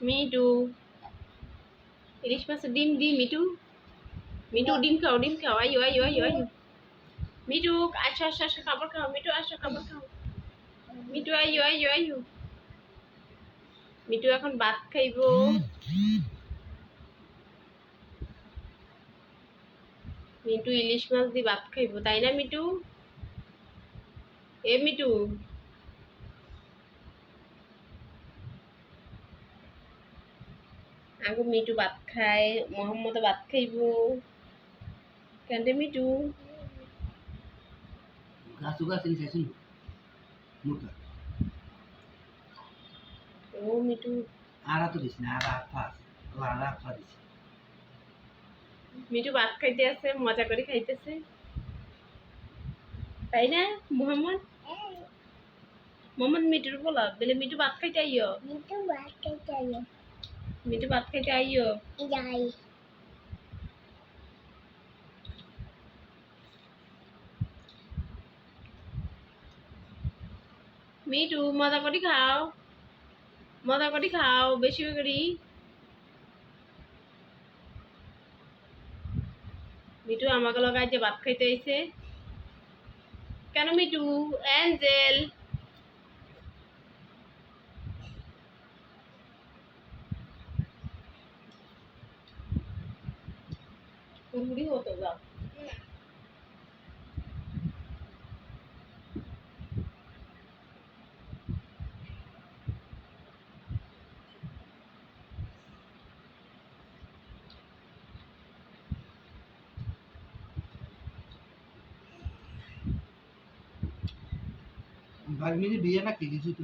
Me too ইলিশ মাছের ডিম দি me too me too ডিম খাও ডিম খাও আইও আইও আইও আইও মিটু আসো আসো আসো খাবার খাও মিটু আসো খাবার খাও মিটু আইও আইও আইও মিটু এখন ভাত খাইবো মিটু ইলিশ মাছ দি ভাত খাইবো তাই না মিটু এ মিটু আগো মিটু ভাত খায় মোহাম্মদ ভাত খাইব। কেন মিটু ও মিটু আড়া তো দিস না আড়া ফাস আড়া ফা দিস মিটু ভাত খাইতে আছে মজা করে খাইতেছে। তাই না মোহাম্মদ? মোহাম্মদ মিটুর বলা বলে মিটু ভাত খাইতে আইও bakal saya মিটু ভাত খাইতে আইও? jai. মিটু মজা করে খাও। মজা করে খাও বেশি করে। মিটু আমাকে লগাই যে ভাত খাইতে আইছে। কেন মিটু অ্যাঞ্জেল। হুড়হুড়ি হতো যাও ভাগ্নির বিয়ে না কি কিছু তো